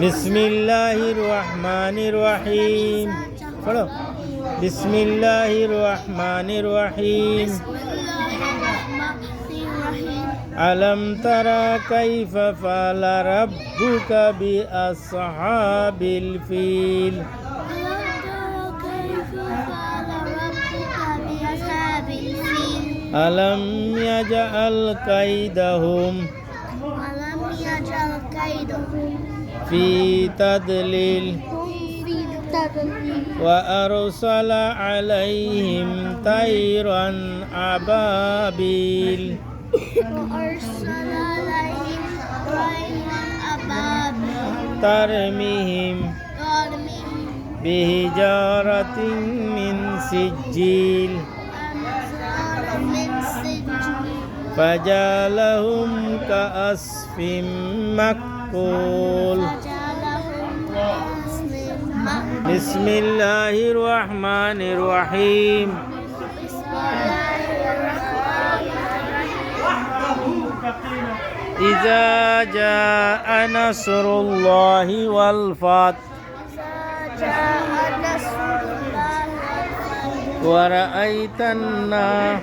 বিসমিল্লাহির রহমানির রহিম পড়ো বিসমিল্লাহির রহমানির রহিম আলম তারা কাইফা ফালা রাব্বুকা বিআসহাবিল ফিল আলম كيدهم في تضليل. وأرسل عليهم طيرا أبابيل وأرسل عليهم طيرا أبابيل. ترميهم بحجارة من سجيل. فجعلهم كأسف مكفول بسم الله الرحمن الرحيم إذا جاء نصر الله والفتح ورأيت الناس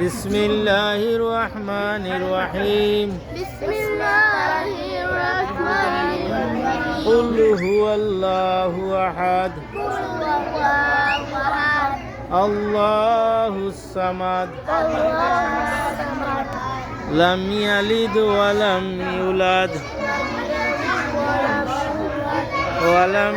بسم الله الرحمن الرحيم بسم الله الرحمن الرحيم قل هو الله أحد قل الله أحد الله الصمد الله الصمد لم يلد ولم يولد لم يلد ولم يولد ولم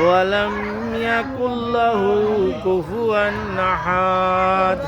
ولم يكن له كفوا أحد